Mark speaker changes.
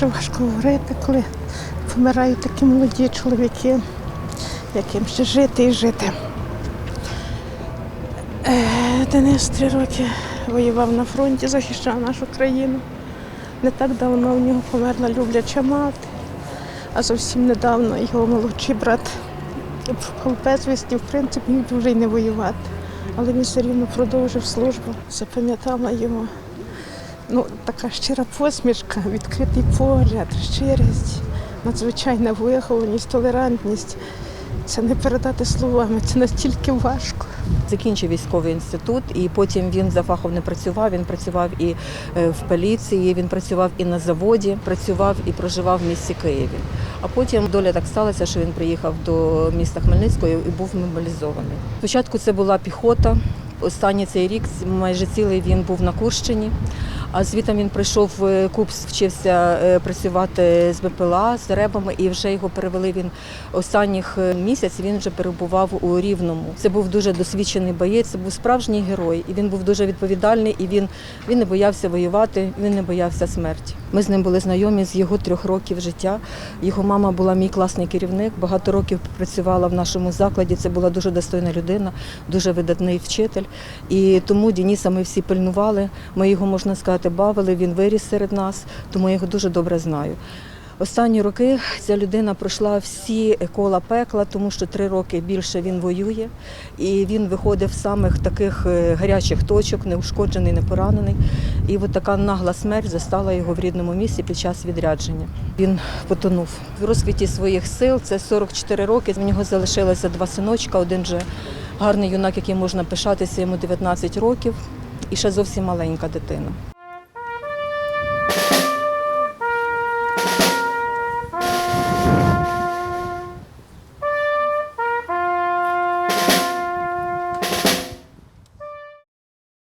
Speaker 1: дуже важко говорити, коли помирають такі молоді чоловіки, яким ще жити і жити. Е, Денис три роки воював на фронті, захищав нашу країну. Не так давно в нього померла любляча мати, а зовсім недавно його молодший брат пропав безвісті, в принципі, міг вже й не воювати. Але він все рівно продовжив службу, запам'ятала його. Ну, така щира посмішка, відкритий погляд, щирість, надзвичайна вихованість, толерантність. Це не передати словами, це настільки важко.
Speaker 2: Закінчив військовий інститут, і потім він за фахом не працював. Він працював і е, в поліції, він працював і на заводі, працював і проживав в місті Києві. А потім доля так сталася, що він приїхав до міста Хмельницького і був мобілізований. Спочатку це була піхота. Останній цей рік майже цілий він був на Курщині. А звітом він прийшов в Купс, вчився е, працювати з БПЛА, з ребами, і вже його перевели. Він останніх е, місяць він вже перебував у Рівному. Це був дуже досвідчений боєць, це був справжній герой, і він був дуже відповідальний. І він, він не боявся воювати, він не боявся смерті. Ми з ним були знайомі з його трьох років життя. Його мама була мій класний керівник, багато років працювала в нашому закладі. Це була дуже достойна людина, дуже видатний вчитель. І тому Дініса ми всі пильнували. Ми його, можна сказати, бавили. Він виріс серед нас, тому я його дуже добре знаю. Останні роки ця людина пройшла всі кола пекла, тому що три роки більше він воює, і він виходив з самих таких е, гарячих точок, неушкоджений, не поранений. І от така нагла смерть застала його в рідному місці під час відрядження. Він потонув в розквіті своїх сил. Це 44 роки. В нього залишилося два синочка. Один же гарний юнак, який можна пишатися, йому 19 років, і ще зовсім маленька дитина.